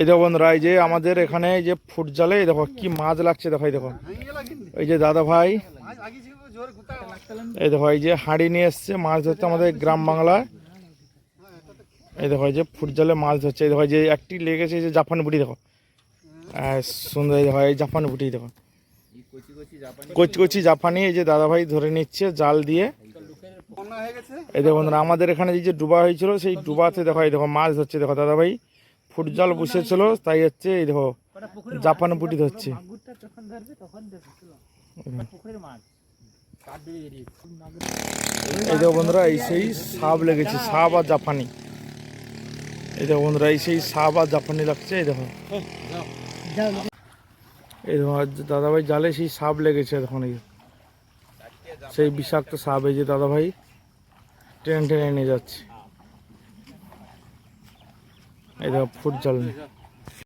এই দেখো বন্ধুরা, এই যে আমাদের এখানে এই যে ফুট জালে, এই দেখো কি মাছ লাগছে, দেখো, এই দেখো। এই যে দাদা ভাই, এই দেখো, এই যে হাঁড়ি নিয়ে এসছে, মাছ ধরতে আমাদের গ্রাম বাংলায়। এই দেখো, এই যে ফুট জালে মাছ ধরছে, এই দেখো যে একটি লেগেছে এই যে জাপানি বুটি, দেখো। সুন্দর, এই দেখো, এই জাপানি বুটি, দেখো। কচি কচি জাপানি, এই যে দাদা ভাই ধরে নিচ্ছে জাল দিয়ে। এই দেখো বন্ধুরা, আমাদের এখানে যে ডুবা হয়েছিল, সেই ডুবাতে দেখো, এই দেখো মাছ ধরছে, দেখো দাদা ভাই। ফুট জাল বসেছিল তাই হচ্ছে এই দেখো জাপানি বুটি ধরছে। এই দেখো বন্ধুরা এই সেই সাপ লেগেছে সাপ আর জাপানি। এই দেখো বন্ধুরা এই সেই সাপ আর জাপানি লাগছে এই দেখো। এই দেখো দাদাভাই জালে সেই সাপ লেগেছে তখন এই সেই বিষাক্ত সাপ এই যে দাদাভাই টেনে টেনে নিয়ে যাচ্ছে। এই দেখো ফুট জাল। নিয়ে